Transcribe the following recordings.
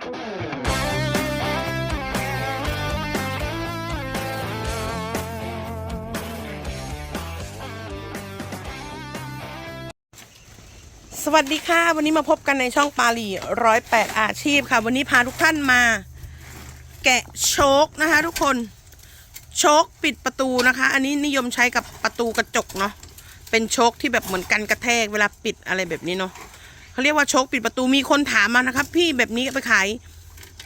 สวัสดีค่ะ วันนี้มาพบกันในช่องปาลีร้อยแปดอาชีพค่ะ วันนี้พาทุกท่านมา แกะโชคนะคะทุกคนโชคปิดประตูนะคะ อันนี้นิยมใช้กับประตูกระจกเนาะเป็นโชคที่แบบเหมือนกันกระแทกเวลาปิดอะไรแบบนี้เนาะ เขาเรียกว่าโชคปิดประตูมีคนถามมานะครับ พี่แบบนี้ไปขาย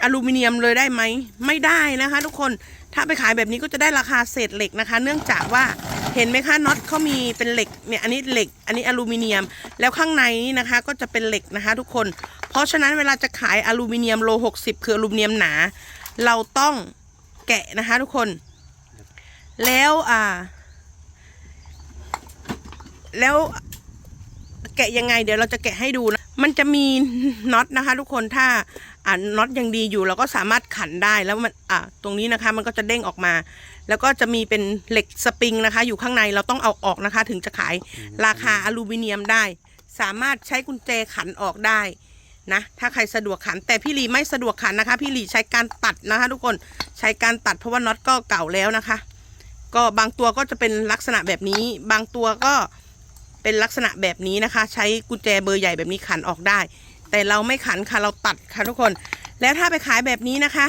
อลูมิเนียมเลยได้ไหมไม่ได้นะคะ ทุกคนถ้าไปขายแบบนี้ก็จะได้ราคาเศษเหล็กนะคะ เนื่องจากว่าเห็นไหมคะน็อตเขามีเป็นเหล็กเนี่ยอันนี้เหล็ก อันนี้อลูมิเนียม แล้วข้างในนี่นะคะ ก็จะเป็นเหล็กนะคะ ทุกคน เพราะฉะนั้นเวลาจะขายอลูมิเนียมโล 60 คืออลูมิเนียมหนา เราต้องแกะนะคะ ทุกคน แล้วอ่า แล้วแกะยังไง เดี๋ยวเราจะแกะให้ดูนะ มันจะมีน็อตนะคะ ทุกคนถ้าอ่าน็อตยังดีอยู่เราก็สามารถขันได้แล้วมันอ่าตรงนี้นะคะ มันก็จะเด้งออกมา แล้วก็จะมีเป็นเหล็กสปริงนะคะ อยู่ข้างในเราต้องเอาออกนะคะ ถึงจะขายราคาอลูมิเนียมได้ สามารถใช้กุญแจขันออกได้นะถ้าใครสะดวกขันแต่พี่หลีไม่สะดวกขันนะคะ พี่หลีใช้การตัดนะคะ ทุกคนใช้การตัดเพราะว่าน็อตก็เก่าแล้วนะคะ ก็บางตัวก็จะเป็นลักษณะแบบนี้ บางตัวก็ เป็นลักษณะแบบนี้นะคะ ใช้กุญแจเบอร์ใหญ่แบบนี้ขันออกได้ แต่เราไม่ขันค่ะเราตัดค่ะทุกคน แล้วถ้าไปขายแบบนี้นะคะ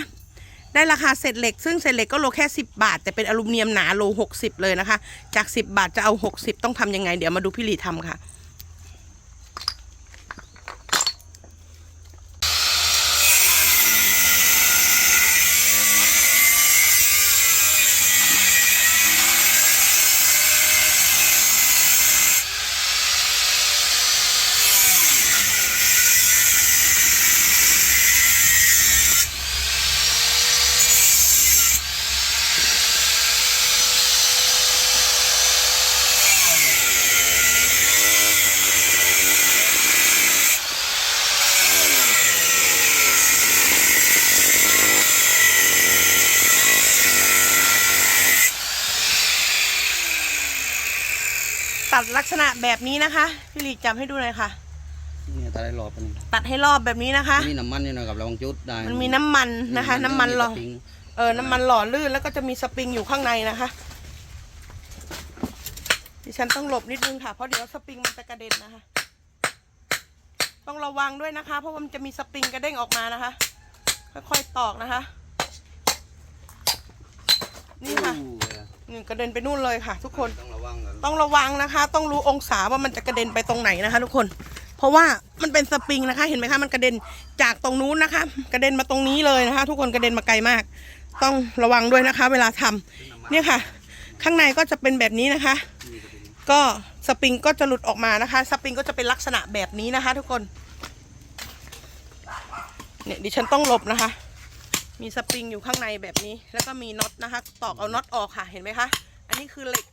ได้ราคาเศษเหล็ก ซึ่งเศษเหล็กก็โลแค่ 10 บาท แต่เป็นอลูมิเนียมหนาโล 60 เลยนะคะ จาก 10 บาทจะเอา 60 ต้องทำยังไง เดี๋ยวมาดูพี่หลีทำค่ะ ลักษณะแบบนี้นะคะ พี่หลีจำให้ดูหน่อยค่ะเนี่ยตาได้หลอดมันตัดให้รอบแบบนี้นะคะ มีน้ำมันอยู่หนะกับระวังจุดได้มันมีน้ำมันนะคะ น้ำมันหล่อสปริงเออน้ำมันหล่อลื่นแล้วก็จะมีสปริงอยู่ข้างในนะคะดิฉันต้องหลบนิดนึงค่ะเพราะเดี๋ยวสปริงมันจะกระเด็นนะคะ ต้องระวังด้วยนะคะ เพราะว่ามันจะมีสปริงกระเด้งออกมานะคะ ค่อยๆตอกนะคะ นี่ค่ะอู้เลยอะนี่กระเด็นไปนู่นเลยค่ะ ทุกคนต้องระวังกัน ต้องระวังนะคะ ต้องรู้องศาว่ามันจะกระเด็นไปตรงไหนนะคะ ทุกคน เพราะว่ามันเป็นสปริงนะคะ เห็นไหมคะ มันกระเด็นจากตรงนู้นนะคะ กระเด็นมาตรงนี้เลยนะคะ ทุกคนกระเด็นมาไกลมาก ต้องระวังด้วยนะคะ เวลาทำเนี่ยค่ะ ข้างในก็จะเป็นแบบนี้นะคะ ก็สปริงก็จะหลุดออกมานะคะ สปริงก็จะเป็นลักษณะแบบนี้นะคะ ทุกคน เนี่ยดิฉันต้องหลบนะคะ มีสปริงอยู่ข้างในแบบนี้ แล้วก็มีน็อตนะคะ ตอกเอาน็อตออกค่ะ เห็นไหมคะ อันนี้คือเหล็ก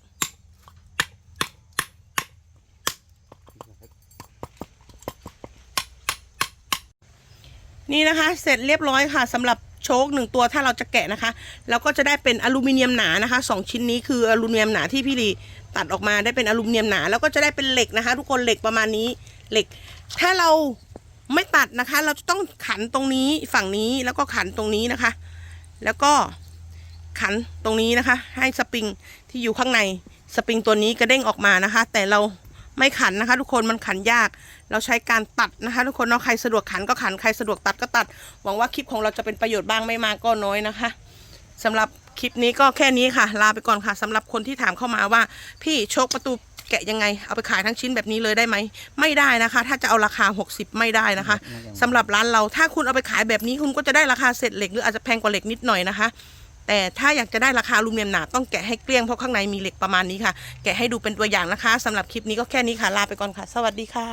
นี่นะคะ เสร็จเรียบร้อยค่ะสำหรับโชคหนึ่งตัวถ้าเราจะแกะนะคะแล้วก็จะได้เป็นอลูมิเนียมหนานะคะสองชิ้นนี้คืออลูมิเนียมหนาที่พี่ลีตัดออกมาได้เป็นอลูมิเนียมหนา แล้วก็จะได้เป็นเหล็กนะคะ ทุกคนเหล็กประมาณนี้เหล็ก ถ้าเราไม่ตัดนะคะ เราจะต้องขันตรงนี้ฝั่งนี้แล้วก็ขันตรงนี้นะคะ แล้วก็ขันตรงนี้นะคะ ให้สปริงที่อยู่ข้างในสปริงตัวนี้กระเด้งออกมานะคะ แต่เรา ไม่ขันนะคะ ทุกคนมันขันยาก เราใช้การตัดนะคะ ทุกคนเนาะใครสะดวกขันก็ขันใครสะดวกตัดก็ตัด หวังว่าคลิปของเราจะเป็นประโยชน์บ้างไม่มากก็น้อยนะคะสำหรับคลิปนี้ก็แค่นี้ค่ะ ลาไปก่อนค่ะสำหรับคนที่ถามเข้ามาว่า พี่โชคประตูแกะยังไง เอาไปขายทั้งชิ้นแบบนี้เลยได้ไหม ไม่ได้นะคะ ถ้าจะเอาราคา 60 ไม่ได้นะคะสำหรับร้านเราถ้าคุณเอาไปขายแบบนี้คุณก็จะได้ราคาเศษเหล็กหรืออาจจะแพงกว่าเหล็กนิดหน่อยนะคะ แต่ถ้าอยากจะได้ราคาอลูมิเนียมหนาต้องแกะให้เกลี้ยงเพราะข้างในมีเหล็กประมาณนี้ค่ะ แกะให้ดูเป็นตัวอย่างนะคะสำหรับคลิปนี้ก็แค่นี้ค่ะลาไปก่อนค่ะ สวัสดีค่ะ